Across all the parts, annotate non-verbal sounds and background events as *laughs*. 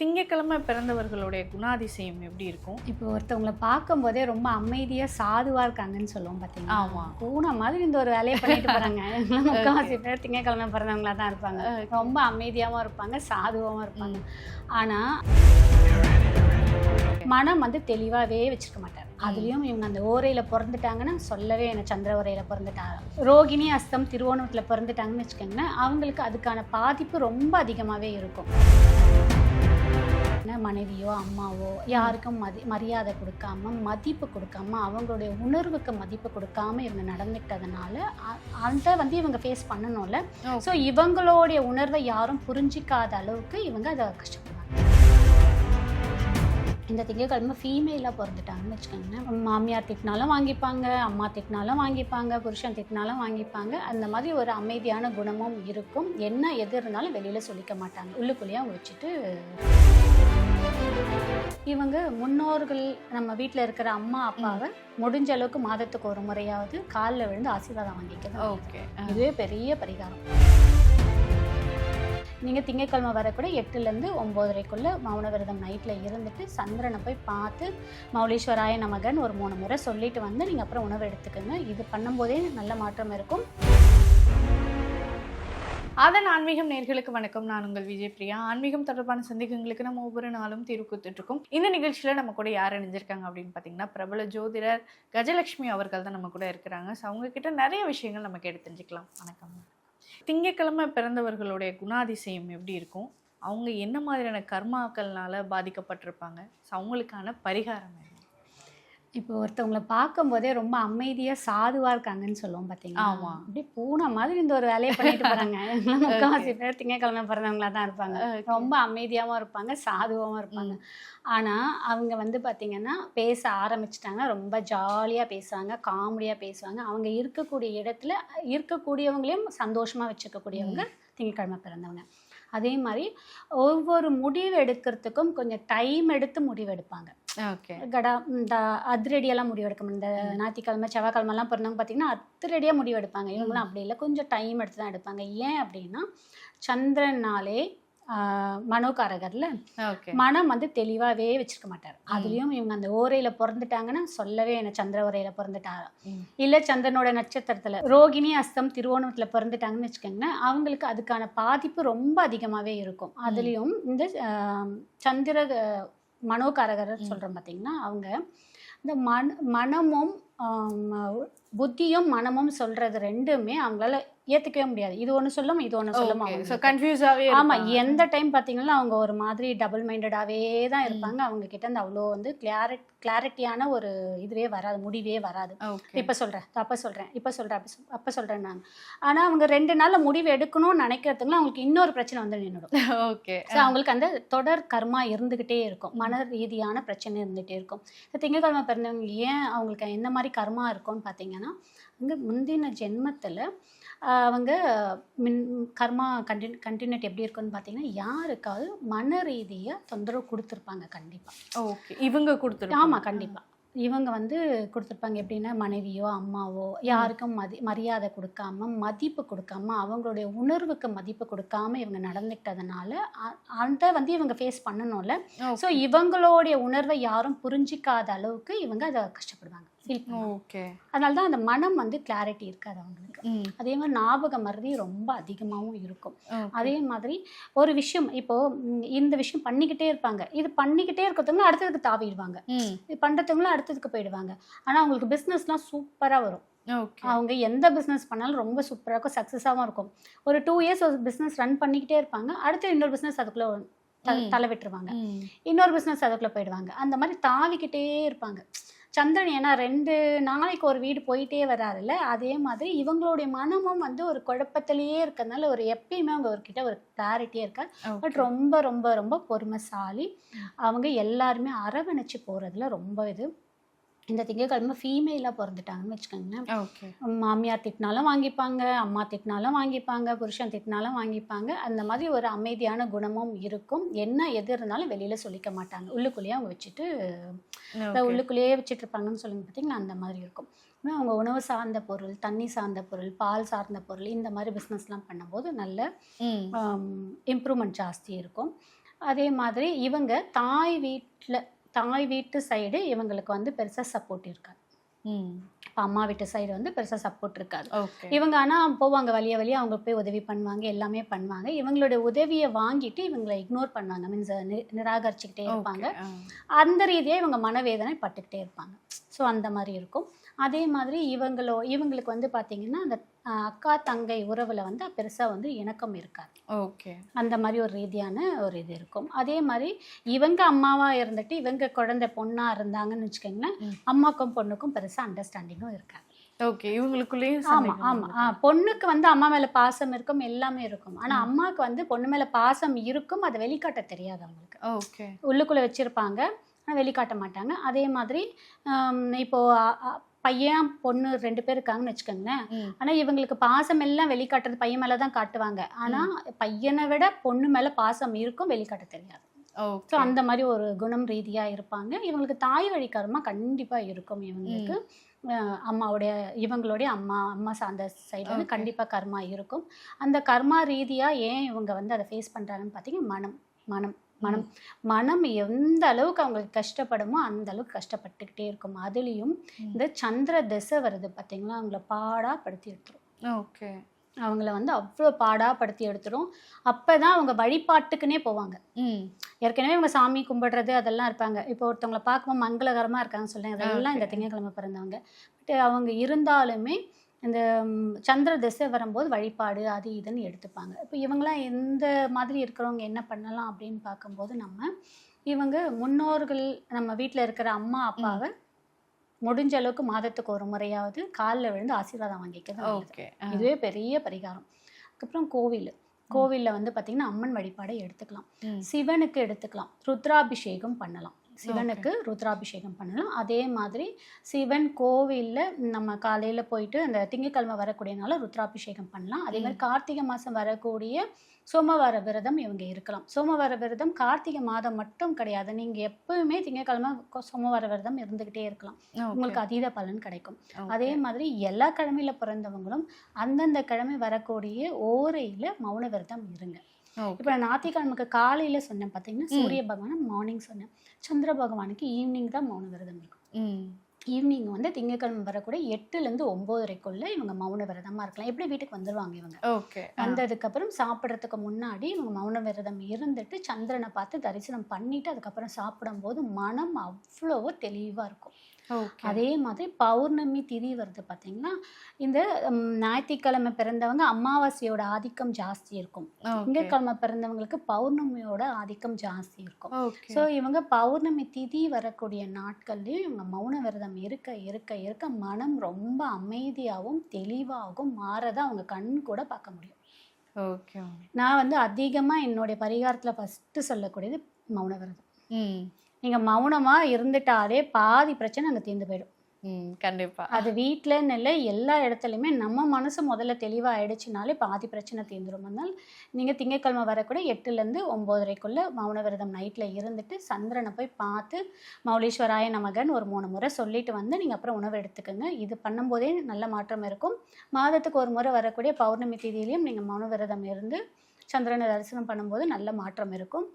திங்கக்கிழமை பிறந்தவர்களுடைய குணாதிசயம் எப்படி இருக்கும்? இப்போ ஒருத்தவங்கள பார்க்கும்போதே ரொம்ப அமைதியாக சாதுவாக இருக்காங்கன்னு சொல்லுவோம் பார்த்தீங்களா ஆமா. பூனை மாதிரி இந்த ஒரு வேலையை பண்ணிட்டு போகிறாங்க *laughs* முக்கால்வாசி பேர் திங்கக்கிழமை பிறந்தவங்களா தான் இருப்பாங்க. ரொம்ப அமைதியாகவும் இருப்பாங்க சாதுவாகவும் இருப்பாங்க. ஆனால் மனம் வந்து தெளிவாகவே வச்சிருக்க மாட்டார். அதுலேயும் இவங்க அந்த ஓரையில் பிறந்துட்டாங்கன்னா சொல்லவே என்ன சந்திர ஓரையில் பிறந்துட்டாங்க. ரோகிணி அஸ்தம் திருவோணத்தில் பிறந்துட்டாங்கன்னு வச்சுக்கோங்களேன் அவங்களுக்கு அதுக்கான பாதிப்பு ரொம்ப அதிகமாகவே இருக்கும். என்ன மனைவியோ அம்மாவோ யாருக்கும் மதி மரியாதை கொடுக்காம மதிப்பு கொடுக்காம அவங்களுடைய உணர்வுக்கு மதிப்பு கொடுக்காம இவங்க நடந்துக்கிட்டதுனால அ- அதை வந்து இவங்க ஃபேஸ் பண்ணணும்ல. ஸோ இவங்களுடைய உணர்வை யாரும் புரிஞ்சிக்காத அளவுக்கு இவங்க அதை கஷ்டப்படுவாங்க இந்த திங்கக்கிழமை ஃபீமேலாக பிறந்துட்டாங்கன்னு வச்சுக்கோங்களேன். மாமியார் திட்டினாலும் வாங்கிப்பாங்க அம்மா திட்டினாலும் வாங்கிப்பாங்க புருஷன் திட்டினாலும் வாங்கிப்பாங்க. அந்த மாதிரி ஒரு அமைதியான குணமும் இருக்கும். என்ன எது இருந்தாலும் வெளியில் சொல்லிக்க மாட்டாங்க. உள்ளுக்குள்ளேயே வச்சுட்டு இவங்க முன்னோர்கள் நம்ம வீட்டில் இருக்கிற அம்மா அப்பாவை முடிஞ்ச அளவுக்கு மாதத்துக்கு ஒரு முறையாவது காலில் விழுந்து ஆசீர்வாதம் வாங்கிக்கணும். ஓகே. இதுவே பெரிய பரிகாரம். நீங்கள் திங்கட்கிழமை வரக்கூட எட்டுலேருந்து ஒம்போதரைக்குள்ளே மௌன விரதம் நைட்டில் இருந்துட்டு சந்திரனை போய் பார்த்து மௌலீஸ்வராய நமகன் ஒரு மூணு முறை சொல்லிட்டு வந்து நீங்கள் அப்புறம் உணவு எடுத்துக்கோங்க. இது பண்ணும்போதே நல்ல மாற்றம் இருக்கும். அதன் ஆன்மீகம் நேர்களுக்கு வணக்கம். நான் உங்கள் விஜய் பிரியா. ஆன்மீகம் தொடர்பான சந்தேகங்களுக்கு நம்ம ஒவ்வொரு நாளும் தீர்வு கொடுத்துட்ருக்கோம். இந்த நிகழ்ச்சியில் நம்ம கூட யார் இணைஞ்சிருக்காங்க அப்படின்னு பார்த்தீங்கன்னா பிரபல ஜோதிடர் கஜலட்சுமி அவர்கள் தான் நம்ம கூட இருக்கிறாங்க. ஸோ அவங்கக்கிட்ட நிறைய விஷயங்கள் நம்ம கேட்டு தெரிஞ்சுக்கலாம். வணக்கம். திங்கக்கிழமை பிறந்தவர்களுடைய குணாதிசயம் எப்படி இருக்கும்? அவங்க என்ன மாதிரியான கர்மாக்கள்னால பாதிக்கப்பட்டிருப்பாங்க? ஸோ அவங்களுக்கான பரிகாரம் என்ன? இப்போ ஒருத்தவங்கள பார்க்கும்போதே ரொம்ப அமைதியாக சாதுவாக இருக்காங்கன்னு சொல்லுவோம் பார்த்தீங்களா ஆமா. அப்படியே பூனை மாதிரி இந்த ஒரு வேலையை பண்ணிட்டு போகிறாங்க *laughs* முக்கால்வாசி பேர் திங்கக்கிழமை பிறந்தவங்களா தான் இருப்பாங்க. ரொம்ப அமைதியாகவும் இருப்பாங்க சாதுவாகவும் இருப்பாங்க. ஆனால் அவங்க வந்து பார்த்திங்கன்னா பேச ஆரம்பிச்சிட்டாங்கன்னா ரொம்ப ஜாலியாக பேசுவாங்க காமெடியாக பேசுவாங்க. அவங்க இருக்கக்கூடிய இடத்துல இருக்கக்கூடியவங்களையும் சந்தோஷமாக வச்சுக்கக்கூடியவங்க திங்கட்கிழமை பிறந்தவங்க. அதே மாதிரி ஒவ்வொரு முடிவு எடுக்கிறதுக்கும் கொஞ்சம் டைம் எடுத்து முடிவு எடுப்பாங்க. கடா இந்த அதிரடியெல்லாம் முடிவு எடுக்க முடியும் இந்த ஞாயிற்றுக்கிழமை செவ்வாய்க்கிழமெல்லாம் பிறந்தவங்க பார்த்தீங்கன்னா அதிரடியாக முடிவு எடுப்பாங்க இவங்களாம் அப்படி இல்லை. கொஞ்சம் டைம் எடுத்து தான் எடுப்பாங்க. ஏன் அப்படின்னா சந்திரனாலே மனோகாரகர்ல மனம் வந்து தெளிவாகவே வச்சிருக்க மாட்டார். அதுலேயும் இவங்க அந்த ஓரையில் பிறந்துட்டாங்கன்னா சொல்லவே என்ன சந்திர ஓரையில் பிறந்துட்டாரா. இல்லை சந்திரனோட நட்சத்திரத்தில் ரோகிணி அஸ்தம் திருவோணத்தில் பிறந்துட்டாங்கன்னு வச்சுக்கோங்களேன் அவங்களுக்கு அதுக்கான பாதிப்பு ரொம்ப அதிகமாகவே இருக்கும். அதுலேயும் இந்த சந்திர மனோகாரகர் சொல்கிறோம் பார்த்தீங்கன்னா அவங்க இந்த மன மனமும் புத்தியும் மனமும் சொல்றது ரெண்டுமே அவங்களால ஏத்துக்கவே முடியாது. இது ஒன்று சொல்லும் இது ஒன்று சொல்லும். கன்ஃபியூஸாகவே ஆமா எந்த டைம் பாத்தீங்கன்னா அவங்க ஒரு மாதிரி டபுள் மைண்டடாவே தான் இருப்பாங்க. அவங்க கிட்ட இருந்து அவ்வளோ வந்து கிளாரிட் கிளாரிட்டியான ஒரு இதுவே வராது முடிவே வராது. இப்ப சொல்றேன். அப்ப சொல்றேன். இப்ப சொல்றேன். அப்ப சொல்- அப்ப சொல்றேன் நான். ஆனா அவங்க ரெண்டு நாள்ல முடிவு எடுக்கணும்னு நினைக்கிறதுக்குள்ள அவங்களுக்கு இன்னொரு பிரச்சனை வந்து நின்றுடும் ஓகே ஸோ அவங்களுக்கு அந்த தொடர் கர்மா இருந்துகிட்டே இருக்கும். மன ரீதியான பிரச்சனை இருந்துகிட்டே இருக்கும். இந்த திங்கட்கிழமை பிறந்தவங்க ஏன் அவங்களுக்கு என்ன மாதிரி கர்மா இருக்கும்னு பார்த்தீங்கன்னா அங்கே முந்தின ஜென்மத்தில் அவங்க மின் கர்மா கண்டின் கண்டினியூட்டி எப்படி இருக்கும்னு பார்த்தீங்கன்னா யாருக்காவது மன ரீதியாக தொந்தரவு கொடுத்துருப்பாங்க கண்டிப்பாக ஓகே. இவங்க கொடுத்துருக்காங்க ஆமாம் கண்டிப்பாக இவங்க வந்து கொடுத்துருப்பாங்க எப்படின்னா மனைவியோ அம்மாவோ யாருக்கும் மதி மரியாதை கொடுக்காம மதிப்பு கொடுக்காம அவங்களுடைய உணர்வுக்கு மதிப்பு கொடுக்காம இவங்க நடந்துக்கிட்டதுனால அ- அதை வந்து இவங்க ஃபேஸ் பண்ணணும்ல. ஸோ இவங்களுடைய உணர்வை யாரும் புரிஞ்சிக்காத அளவுக்கு இவங்க அதை கஷ்டப்படுவாங்க. ஃபீல் ஓகே அதனால தான் அந்த மனம் வந்து கிளாரிட்டி இருக்காது அவங்களுக்கு. அதே மாதிரி ஞாபக மறதி ரொம்ப அதிகமாகவும் இருக்கும். அதே மாதிரி ஒரு விஷயம் இப்போ இந்த விஷயம் பண்ணிக்கிட்டே இருப்பாங்க. இது பண்ணிக்கிட்டே இருக்கிறவங்க அடுத்ததுக்கு தாவிடுவாங்க. இது பண்ணுறதுங்களும் அடுத்ததுக்கு போயிடுவாங்க. ஆனால் அவங்களுக்கு பிஸ்னஸ்லாம் சூப்பராக வரும். அவங்க எந்த பிஸ்னஸ் பண்ணாலும் ரொம்ப சூப்பராக இருக்கும் சக்ஸஸாகவும் இருக்கும். ஒரு டூ இயர்ஸ் ஒரு பிஸ்னஸ் ரன் பண்ணிக்கிட்டே இருப்பாங்க. அடுத்து இன்னொரு பிஸ்னஸ் அதுக்குள்ளே. தலை விட்டுருவாங்க. இன்னொரு பிஸ்னஸ் அதுக்குள்ளே போயிடுவாங்க. அந்த மாதிரி தாவிக்கிட்டே இருப்பாங்க. சந்திரன் ஏன்னா ரெண்டு நாளைக்கு ஒரு வீடு போயிட்டே வராருல்ல அதே மாதிரி இவங்களுடைய மனமும் வந்து ஒரு குழப்பத்திலேயே இருக்கிறதுனால ஒரு எப்பயுமே அவங்க அவர்கிட்ட ஒரு கிளாரிட்டியே இருக்காது பட். ரொம்ப ரொம்ப ரொம்ப பொறுமைசாலி. அவங்க எல்லாருமே அரவணைச்சு போகிறதுல ரொம்ப இது இந்த திங்கக்கிழமை ஃபீமேலாக பிறந்துட்டாங்கன்னு வச்சுக்கோங்களேன். ஓகே மாமியார் திட்டினாலும் வாங்கிப்பாங்க அம்மா திட்டினாலும் வாங்கிப்பாங்க புருஷன் திட்டினாலும் வாங்கிப்பாங்க. அந்த மாதிரி ஒரு அமைதியான குணமும் இருக்கும். என்ன எது இருந்தாலும் வெளியில் சொல்லிக்க மாட்டாங்க. உள்ளுக்குள்ளேயே அவங்க வச்சுட்டு உள்ளுக்குள்ளேயே வச்சுட்டு இருப்பாங்கன்னு சொல்லுங்க பார்த்தீங்களா அந்த மாதிரி இருக்கும். அவங்க உணவு சார்ந்த பொருள் தண்ணி சார்ந்த பொருள் பால் சார்ந்த பொருள் இந்த மாதிரி பிஸ்னஸ்லாம் பண்ணும்போது நல்ல இம்ப்ரூவ்மெண்ட் ஜாஸ்தி இருக்கும். அதே மாதிரி இவங்க தாய் வீட்டில் தாய் வீட்டு சைடு இவங்களுக்கு வந்து பெருசாக சப்போர்ட் இருக்காது. இப்போ அம்மா வீட்டு சைடு வந்து பெருசாக சப்போர்ட் இருக்காது. இவங்க ஆனால் போவாங்க வழிய வழியா அவங்க போய் உதவி பண்ணுவாங்க எல்லாமே பண்ணுவாங்க. இவங்களோட உதவியை வாங்கிட்டு இவங்களை இக்னோர் பண்ணுவாங்க. மீன்ஸ் நிராகரிச்சுக்கிட்டே இருப்பாங்க. அந்த ரீதியாக இவங்க மனவேதனை பட்டுக்கிட்டே இருப்பாங்க. ஸோ அந்த மாதிரி இருக்கும். அதே மாதிரி இவங்களோ இவங்களுக்கு வந்து பார்த்தீங்கன்னா அந்த அக்கா தங்கை உறவில் வந்து பெருசாக வந்து இணக்கம் இருக்காது. ஓகே. அந்த மாதிரி ஒரு ரீதியான ஒரு இது இருக்கும். அதே மாதிரி இவங்க அம்மாவா இருந்துட்டு இவங்க குழந்தை பொண்ணா இருந்தாங்கன்னு வச்சுக்கோங்களேன். அம்மாக்கும் பொண்ணுக்கும் பெருசா அண்டர்ஸ்டாண்டிங்கும் இருக்காது. ஓகே. இவங்களுக்குள்ளேயும் ஆமா சண்டைகள் ஆமா. வரும். ஆ, பொண்ணுக்கு வந்து அம்மா மேல பாசம் இருக்கும் எல்லாமே இருக்கும். ஆனா அம்மாவுக்கு வந்து பொண்ணு மேல பாசம் இருக்கும் அதை வெளிக்காட்ட தெரியாது அவங்களுக்கு. ஓகே. உள்ளுக்குள்ள வச்சிருப்பாங்க வெளிக்காட்ட மாட்டாங்க. அதே மாதிரி ஆம், இப்போ அ, அ, பையன் பொண்ணு ரெண்டு பேர் இருக்காங்கன்னு வச்சுக்கோங்களேன். ஆனா இவங்களுக்கு பாசம் எல்லாம் வெளிக்காட்டுறது பையன் மேல தான் காட்டுவாங்க. ஆனா பையனை விட பொண்ணு மேல பாசம் இருக்கும் வெளிக்காட்ட தெரியாது. ஸோ அந்த மாதிரி ஒரு குணம் ரீதியா இருப்பாங்க. இவங்களுக்கு தாய் வழி கர்மா கண்டிப்பா இருக்கும் இவங்களுக்கு. அம்மாவுடைய இவங்களுடைய அம்மா அம்மா சார்ந்த சைடு வந்து Okay. கண்டிப்பா கர்மா இருக்கும். அந்த கர்மா ரீதியா ஏன் இவங்க வந்து அதை ஃபேஸ் பண்றாங்கன்னு பார்த்தீங்கன்னா மனம் மனம். மனம் மனம் எந்த அளவுக்கு அவங்களுக்கு கஷ்டப்படுமோ அந்த அளவுக்கு கஷ்டப்பட்டுக்கிட்டே இருக்கும். அதுலேயும். இந்த சந்திர திசை வருது பார்த்தீங்களா அவங்கள பாடா படுத்தி எடுத்துரும். ஓகே. அவங்கள வந்து அவ்வளோ பாடா படுத்தி எடுத்துரும். அப்பதான் அவங்க வழிபாட்டுக்குன்னே போவாங்க. ஏற்கனவே இவங்க சாமி கும்பிடுறது அதெல்லாம் இருப்பாங்க. இப்போ ஒருத்தவங்களை பார்க்கும்போது மங்களகரமாக இருக்காங்கன்னு சொல்லுங்க அதெல்லாம் இந்த. திங்கக்கிழமை பிறந்தவங்க. பட் அவங்க இருந்தாலுமே இந்த சந்திர திசை வரும்போது வழிபாடு அது இதுன்னு எடுத்துப்பாங்க. இப்போ இவங்களாம் எந்த மாதிரி இருக்கிறவங்க என்ன பண்ணலாம் அப்படின்னு பார்க்கும்போது நம்ம இவங்க முன்னோர்கள் நம்ம வீட்டில் இருக்கிற அம்மா அப்பாவை முடிஞ்ச அளவுக்கு மாதத்துக்கு ஒரு முறையாவது காலில் விழுந்து ஆசீர்வாதம் வாங்கிக்கிறது இதுவே பெரிய பரிகாரம். அதுக்கப்புறம் கோவில். கோவிலில் வந்து பார்த்திங்கன்னா அம்மன் வழிபாடை எடுத்துக்கலாம். சிவனுக்கு எடுத்துக்கலாம். ருத்ராபிஷேகம் பண்ணலாம். சிவனுக்கு ருத்ராபிஷேகம் பண்ணலாம் அதே மாதிரி சிவன் கோவிலில் நம்ம காலையில் போயிட்டு அந்த திங்கக்கிழமை வரக்கூடிய நாள ருத்ராபிஷேகம் பண்ணலாம். அதே மாதிரி கார்த்திகை மாதம் வரக்கூடிய சோமவார விரதம் இவங்க இருக்கலாம். சோமவார விரதம் கார்த்திகை மாதம் மட்டும் கிடையாது. நீங்கள் எப்பவுமே திங்கக்கிழமை சோமவார விரதம் இருந்துக்கிட்டே இருக்கலாம். உங்களுக்கு அதீத பலன் கிடைக்கும். அதே மாதிரி எல்லா கிழமையில பிறந்தவங்களும் அந்தந்த கிழமை வரக்கூடிய ஓரையில மௌன விரதம் இருங்க. இப்போ நான் ஞாயிற்றுக்கிழமைக்கு காலையில சொன்னேன் பார்த்தீங்கன்னா சூரிய பகவான் மார்னிங் சொன்னேன். சந்திர பகவானுக்கு ஈவினிங் தான் மௌன விரதம் இருக்கும். ஈவினிங் வந்து திங்கக்கிழமை வரக்கூடிய எட்டுலேருந்து ஒம்போதரைக்குள்ள இவங்க மௌன விரதமா இருக்கலாம். எப்படி வீட்டுக்கு வந்துருவாங்க இவங்க? ஓகே வந்ததுக்கப்புறம் சாப்பிட்றதுக்கு முன்னாடி இவங்க மௌன விரதம் இருந்துட்டு சந்திரனை பார்த்து தரிசனம் பண்ணிட்டு அதுக்கப்புறம் சாப்பிடும்போது மனம் அவ்வளோ தெளிவா இருக்கும். அதே மாதிரி பௌர்ணமி திதி வருது பார்த்தீங்களா இந்த ஞாயிற்றுக்கிழமை பிறந்தவங்க அமாவாசையோட ஆதிக்கம் ஜாஸ்தி இருக்கும். திங்கட்கிழமை பிறந்தவங்களுக்கு பௌர்ணமியோட ஆதிக்கம் ஜாஸ்தி இருக்கும். ஸோ இவங்க பௌர்ணமி திதி வரக்கூடிய நாட்கள்லையும் இவங்க மௌன விரதம் இருக்க இருக்க இருக்க மனம் ரொம்ப அமைதியாகவும் தெளிவாகவும் மாறதை அவங்க கண் கூட பார்க்க முடியும். ஓகே. நான் வந்து அதிகமாக என்னுடைய பரிகாரத்தில் ஃபஸ்ட்டு சொல்லக்கூடியது மௌன விரதம். நீங்கள் மௌனமாக இருந்துட்டாலே பாதி பிரச்சனை அங்கே தீர்ந்து போயிடும். ம் கண்டிப்பா. அது வீட்டிலன்னு இல்லை எல்லா இடத்துலையுமே நம்ம மனசு முதல்ல தெளிவாக ஆயிடுச்சுனாலே பாதி பிரச்சனை தீர்ந்துரும். அதனால் நீங்கள் திங்கட்கிழமை வரக்கூட எட்டுலேருந்து ஒம்போதரைக்குள்ளே மௌன விரதம் நைட்டில் இருந்துட்டு சந்திரனை போய் பார்த்து மௌலீஸ்வராய நமகன் ஒரு மூணு முறை சொல்லிட்டு வந்து நீங்கள் அப்புறம் உணவு எடுத்துக்கோங்க. இது பண்ணும்போதே நல்ல மாற்றம் இருக்கும். மாதத்துக்கு ஒரு முறை வரக்கூடிய பௌர்ணமி தேதியிலையும் நீங்கள் மௌன விரதம் இருந்து சந்திரனை தரிசனம் பண்ணும்போது நல்ல மாற்றம் இருக்கும்.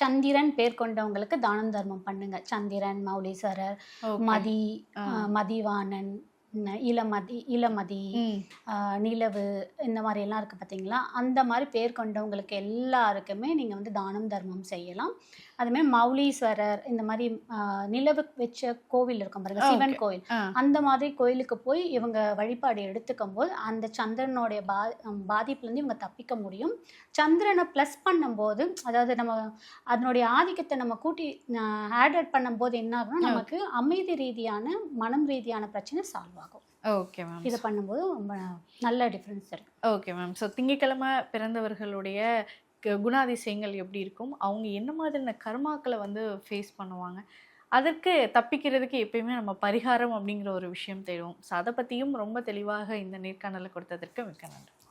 சந்திரன் பேர் கொண்டவங்களுக்கு தானம் தர்மம் பண்ணுங்க. சந்திரன் மௌலீஸ்வரர். மதி மதிவாணன் இளமதி இளமதி நிலவு இந்த மாதிரி எல்லாம் இருக்கு பார்த்தீங்களா அந்த மாதிரி பேர் கொண்டவங்களுக்கு எல்லாருக்குமே நீங்கள் வந்து தானம் தர்மம் செய்யலாம். அதுமாதிரி மௌலீஸ்வரர் இந்த மாதிரி நிலவு வச்ச கோவில் இருக்கும் பாருங்க. சிவன் கோவில். ஆ. அந்த மாதிரி கோயிலுக்கு போய் இவங்க வழிபாடு எடுத்துக்கும் போது அந்த சந்திரனுடைய பா பாதிப்புலேருந்து இவங்க தப்பிக்க முடியும். சந்திரனை ப்ளஸ் பண்ணும்போது அதாவது நம்ம அதனுடைய ஆதிக்கத்தை நம்ம கூட்டி ஆடட் பண்ணும்போது என்ன ஆகும்னா நமக்கு அமைதி ரீதியான மனம் ரீதியான பிரச்சனை சால்வ் ஆகும். ஓகே மேம் இதை பண்ணும்போது ரொம்ப நல்ல டிஃப்ரென்ஸ் இருக்கு. ஓகே மேம் ஸோ திங்கக்கிழமை பிறந்தவர்களுடைய குணாதிசயங்கள் எப்படி இருக்கும்? அவங்க என்ன மாதிரியான கர்மாக்களை வந்து ஃபேஸ் பண்ணுவாங்க? அதற்கு தப்பிக்கிறதுக்கு எப்பயுமே நம்ம பரிகாரம் அப்படிங்கிற ஒரு விஷயம் தேடுவோம். ஸோ அதை பற்றியும் ரொம்ப தெளிவாக இந்த நேர்காணலை கொடுத்ததற்கு மிக்க நன்றி.